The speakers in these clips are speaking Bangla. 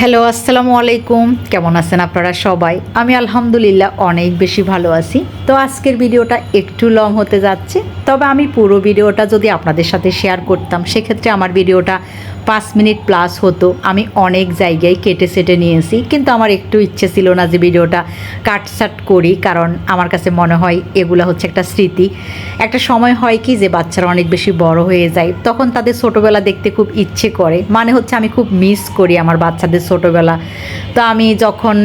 হ্যালো আসসালামু আলাইকুম কেমন আছেন আপনারা সবাই? আমি আলহামদুলিল্লাহ অনেক বেশি ভালো আছি। তো আজকের ভিডিওটা একটু লং হতে যাচ্ছে। তবে আমি পুরো ভিডিওটা যদি আপনাদের সাথে শেয়ার করতাম, সেক্ষেত্রে আমার ভিডিওটা পাঁচ মিনিট প্লাস হতো। আমি অনেক জায়গায় কেটে সেটে নিয়েছি, কিন্তু আমার একটু ইচ্ছে ছিল না যে ভিডিওটা কাটসাট করি, কারণ আমার কাছে মনে হয় এগুলো হচ্ছে একটা স্মৃতি। একটা সময় হয় কি যে বাচ্চারা অনেক বেশি বড় হয়ে যায়, তখন তাদের ছোটোবেলা দেখতে খুব ইচ্ছে করে। মানে হচ্ছে আমি খুব মিস করি আমার বাচ্চাদের ছোটোবেলা। তো আমি যখন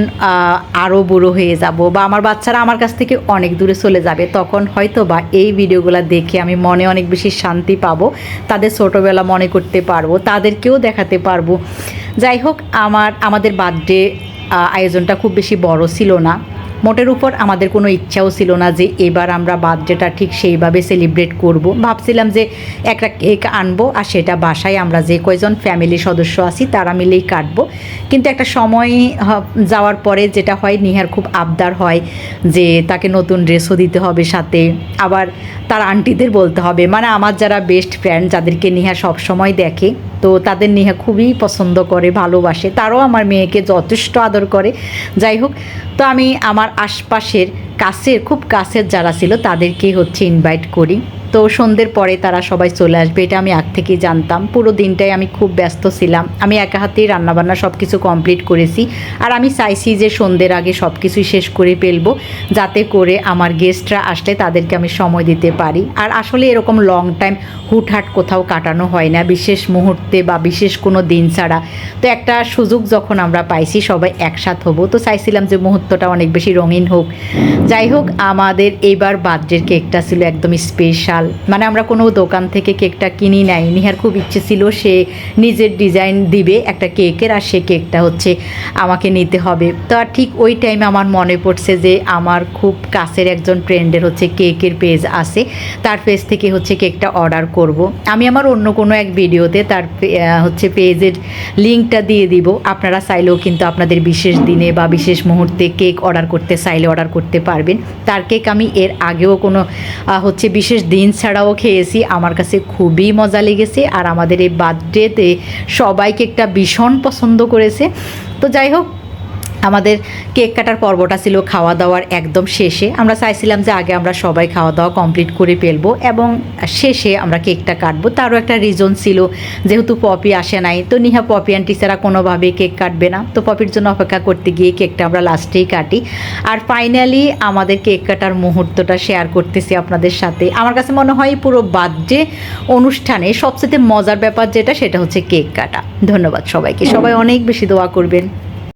আরও বুড়ো হয়ে যাব বা আমার বাচ্চারা আমার কাছ থেকে অনেক দূরে চলে যাবে, তখন হয়তো বা এই ভিডিওগুলো দেখে আমি মনে অনেক বেশি শান্তি পাবো, তাদের ছোটোবেলা মনে করতে পারব তাদেরকেও দেখাতে পারব। যাই হোক, আমার, আমাদের বার্থডে আয়োজনটা খুব বেশি বড় ছিল না। মোটের উপর আমাদের কোনো ইচ্ছাও ছিল না যে এবার আমরা বার্থডেটা ঠিক সেইভাবে সেলিব্রেট করব। ভাবছিলাম যে একটা কেক আনব আর সেটা বাসায় আমরা যে কয়জন ফ্যামিলি সদস্য আছি তারা মিলেই কাটবো। কিন্তু একটা সময় যাওয়ার পরে যেটা হয়, নিহার খুব আবদার হয় যে তাকে নতুন ড্রেসও দিতে হবে সাথে। আবার তার আন্টিদের বলতে হবে। মানে আমার যারা বেস্ট ফ্রেন্ড যাদেরকে নেহা সব সময় দেখে, তো তাদের নেহা খুবই পছন্দ করে, ভালোবাসে। তারাও আমার মেয়েকে যথেষ্ট আদর করে। যাই হোক, তো আমি আমার আশপাশের কাছের, খুব কাছের যারা ছিল তাদেরকে হচ্ছে ইনভাইট করি। তো সন্ধ্যের পরে তারা সবাই চলে আসবে, এটা আমি আগ থেকেই জানতাম। পুরো দিনটাই আমি খুব ব্যস্ত ছিলাম। আমি একা হাতেই রান্নাবান্না সব কিছু কমপ্লিট করেছি। আর আমি চাইছি যে সন্ধ্যের আগে সব কিছুই শেষ করে ফেলব, যাতে করে আমার গেস্টরা আসলে তাদেরকে আমি সময় দিতে পারি। আর আসলে এরকম লং টাইম হুটহাট কোথাও কাটানো হয় না, বিশেষ মুহূর্তে বা বিশেষ কোনো দিন ছাড়া। তো একটা সুযোগ যখন আমরা পাইছি, সবাই একসাথ হব, তো চাইছিলাম যে মুহূর্তটা অনেক বেশি রঙিন হোক। যাই হোক, আমাদের এইবার বার্থডের কেকটা ছিল একদম স্পেশাল মানে আমরা কোনো দোকান থেকে কেকটা কিনি নাই। নিহার খুব ইচ্ছে ছিল সে নিজের ডিজাইন দিবে একটা কেকের, আর সে কেকটা হচ্ছে আমাকে নিতে হবে। তো আর ঠিক ওই টাইমে আমার মনে পড়ছে যে আমার খুব কাছের একজন ফ্রেন্ডের হচ্ছে কেকের পেজ আছে। তার পেজ থেকে হচ্ছে কেকটা অর্ডার করব। আমি আমার অন্য কোনো এক ভিডিওতে তার হচ্ছে পেজের লিঙ্কটা দিয়ে দিব। আপনারা চাইলেও কিন্তু আপনাদের বিশেষ দিনে বা বিশেষ মুহূর্তে কেক অর্ডার করতে, চাইলে অর্ডার করতে পারবেন। তার কেক আমি এর আগেও কোনো হচ্ছে বিশেষ দিন ছাড়াও খেয়েছি। আমার কাছে খুবই মজা লেগেছে আর আমাদের এই বার্থডেতে সবাই কেকটা ভীষণ পছন্দ করেছে। তো যাই হোক আমাদের কেক কাটার পর্বটা ছিল খাওয়া দাওয়ার একদম শেষে। আমরা চাইছিলাম যে আগে আমরা সবাই খাওয়া দাওয়া কমপ্লিট করে ফেলব এবং শেষে আমরা কেকটা কাটবো। তারও একটা রিজন ছিল, যেহেতু পপি আসে নাই, তো নিহা, পপি অ্যান্ড টিচারা কোনোভাবেই কেক কাটবে না। তো পপির জন্য অপেক্ষা করতে গিয়ে কেকটা আমরা লাস্টেই কাটি। আর ফাইনালি আমাদের কেক কাটার মুহূর্তটা শেয়ার করতেছি আপনাদের সাথে। আমার কাছে মনে হয় পুরো বার্থডে অনুষ্ঠানে সবচেয়ে মজার ব্যাপার যেটা, সেটা হচ্ছে কেক কাটা। ধন্যবাদ সবাইকে। সবাই অনেক বেশি দোয়া করবেন।